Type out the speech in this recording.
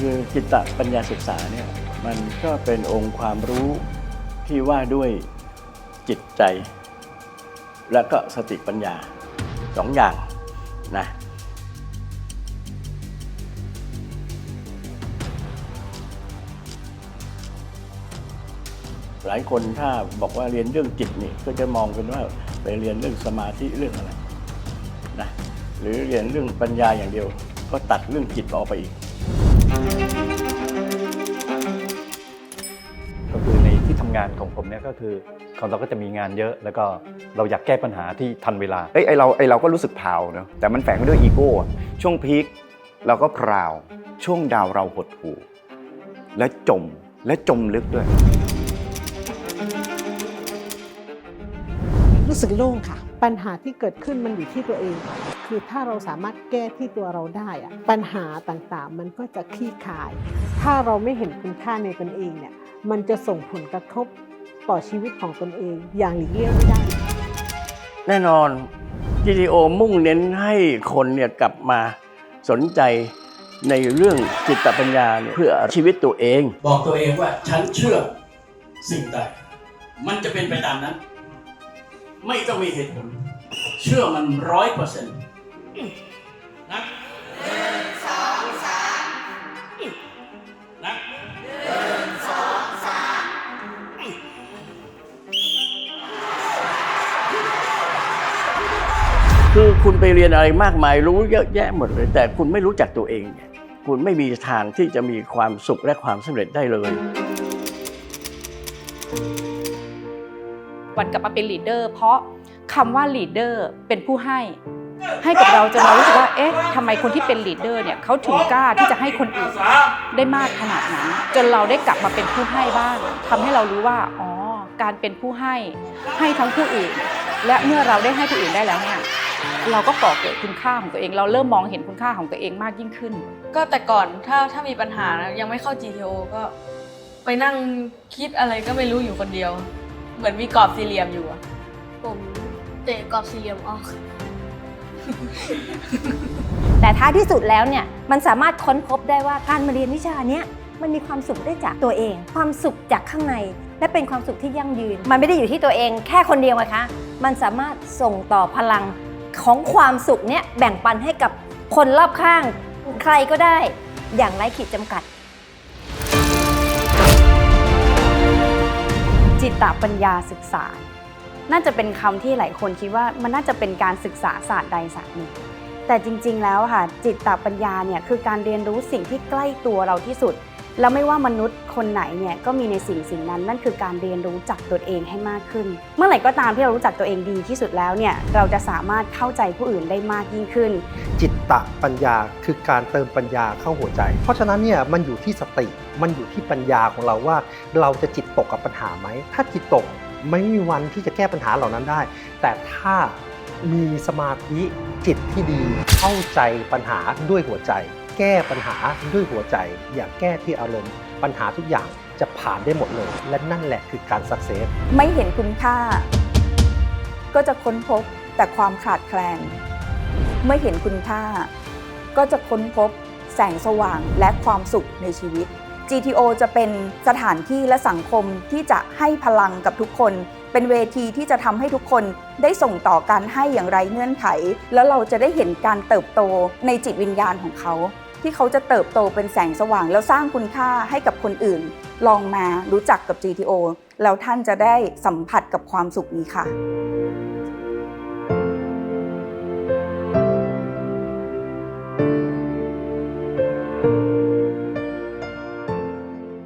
คือจิตตปัญญาศึกษาเนี่ยมันก็เป็นองค์ความรู้ที่ว่าด้วยจิตใจ และก็สติปัญญาสองอย่างนะหลายคนถ้าบอกว่าเรียนเรื่องจิตนี่ก็จะมองเป็นว่าไปเรียนเรื่องสมาธิเรื่องอะไรนะหรือเรียนเรื่องปัญญาอย่างเดียว ก็ตัดเรื่องจิตออกไปอีก ก็คือในที่ทำงานของผมเนี่ยก็คือของเราก็จะมีงานเยอะ แล้วก็เราอยากแก้ปัญหาที่ทันเวลา เอ้ยไอเราไอเราก็รู้สึกพราวเนอะแต่มันแฝงไปด้วยอีโก้อะช่วงพีคเราก็พราว ช่วงดาวเราหดหู่และจมและจมลึกด้วย รู้สึกโล่งค่ะ ปัญหาที่เกิดขึ้นมันอยู่ที่ตัวเองคื อถ้าเราสามารถแก้ที่ตัวเราได้อะปัญหาต่างๆ มันก็จะคลี่คลาย ถ้าเราไม่เห็นคุณค่าในตนเองเนี่ยมันจะส่งผลกระทบต่อชีวิตของตนเองอย่างหลีกเลี่ยงไม่ได้ แน่นอน GTO มุ่งเน้นให้คนเนี่ยกลับมาสนใจในเรื่องจิตปัญญาเนี่ยเพื่อชีวิตตัวเอง บอกตัวเองว่าฉันเชื่อสิ่งใดมันจะเป็นไปตามนั้น ไม่ต้องมีเหตุผล เชื่อมันร้อยเปอร์เซ็นต์ นะหนึ่งสองสามนะคือคุณไปเรียนอะไรมากมายรู้เยอะแยะหมดเลย แต่คุณไม่รู้จักตัวเองเนี่ยคุณไม่มีทางที่จะมีความสุขและความสำเร็จได้เลยวันกลับมาเป็นลีดเดอร์เพราะคำว่าลีดเดอร์เป็นผู้ให้ ให้กับเราจนเรารู้สึกว่า เอ๊ะทำไมคนที่เป็นลีดเดอร์เนี่ยเขาถึงกล้าที่จะให้คนอื่นได้มากขนาดนั้น จนเราได้กลับมาเป็นผู้ให้บ้างทำให้เรารู้ว่า อ๋อ การเป็นผู้ให้ ให้ทั้งผู้อื่น และเมื่อเราได้ให้ผู้อื่นได้แล้วเนี่ย เราก็ก่อเกิดคุณค่าของตัวเอง เราเริ่มมองเห็นคุณค่าของตัวเองมากยิ่งขึ้น ก็แต่ก่อนถ้าถ้ามีปัญหานะยังไม่เข้า GTO ก็ไปนั่งคิดอะไรก็ไม่รู้อยู่คนเดียว เหมือนมีกรอบสี่เหลี่ยมอยู่อะผมเตะกรอบสี่เหลี่ยมออก แต่ท้ายที่สุดแล้วเนี่ยมันสามารถค้นพบได้ว่าการมาเรียนวิชาเนี้ยมันมีความสุขได้จากตัวเอง ความสุขจากข้างใน และเป็นความสุขที่ยั่งยืน มันไม่ได้อยู่ที่ตัวเอง แค่คนเดียวนะคะ มันสามารถส่งต่อพลังของความสุขเนี้ยแบ่งปันให้กับคนรอบข้าง ใครก็ได้อย่างไร้ขีดจำกัด จิตตปัญญาศึกษา น่าจะเป็นคำที่หลายคนคิดว่ามันน่าจะเป็นการศึกษาศาสตร์ใดศาสตร์หนึ่งแต่จริง ๆ แล้วค่ะจิตตปัญญาเนี่ยคือการเรียนรู้สิ่งที่ใกล้ตัวเราที่สุด แล้วไม่ว่ามนุษย์คนไหนเนี่ยก็มีในสิ่งสิ่งนั้น นั่นคือการเรียนรู้จักตัวเองให้มากขึ้น เมื่อไหร่ก็ตามที่เรารู้จักตัวเองดีที่สุดแล้วเนี่ยเราจะสามารถเข้าใจผู้อื่นได้มากยิ่งขึ้น จิตตะปัญญาคือการเติมปัญญาเข้าหัวใจ เพราะฉะนั้นเนี่ยมันอยู่ที่สติมันอยู่ที่ปัญญาของเราว่า เราจะจิตตกกับปัญหาไหมถ้าจิตตก ไม่มีวันที่จะแก้ปัญหาเหล่านั้นได้ แต่ถ้ามีสมาธิจิตที่ดี เข้าใจปัญหาด้วยหัวใจ แก้ปัญหาด้วยหัวใจ อย่าแก้ที่อารมณ์ ปัญหาทุกอย่างจะผ่านได้หมดเลย และนั่นแหละคือการสักเซสไม่เห็นคุณค่า ก็จะค้นพบแต่ความขาดแคลนไม่เห็นคุณค่า ก็จะค้นพบแสงสว่างและความสุขในชีวิต GTO จะเป็นสถานที่และสังคมที่จะให้พลังกับทุกคน เป็นเวทีที่จะทำให้ทุกคนได้ส่งต่อการให้อย่างไรเงื่อนไข แล้วเราจะได้เห็นการเติบโตในจิตวิญญาณของเขา ที่เขาจะเติบโตเป็นแสงสว่าง แล้วสร้างคุณค่าให้กับคนอื่น ลองมารู้จักกับ GTO แล้วท่านจะได้สัมผัสกับความสุขนี้ค่ะ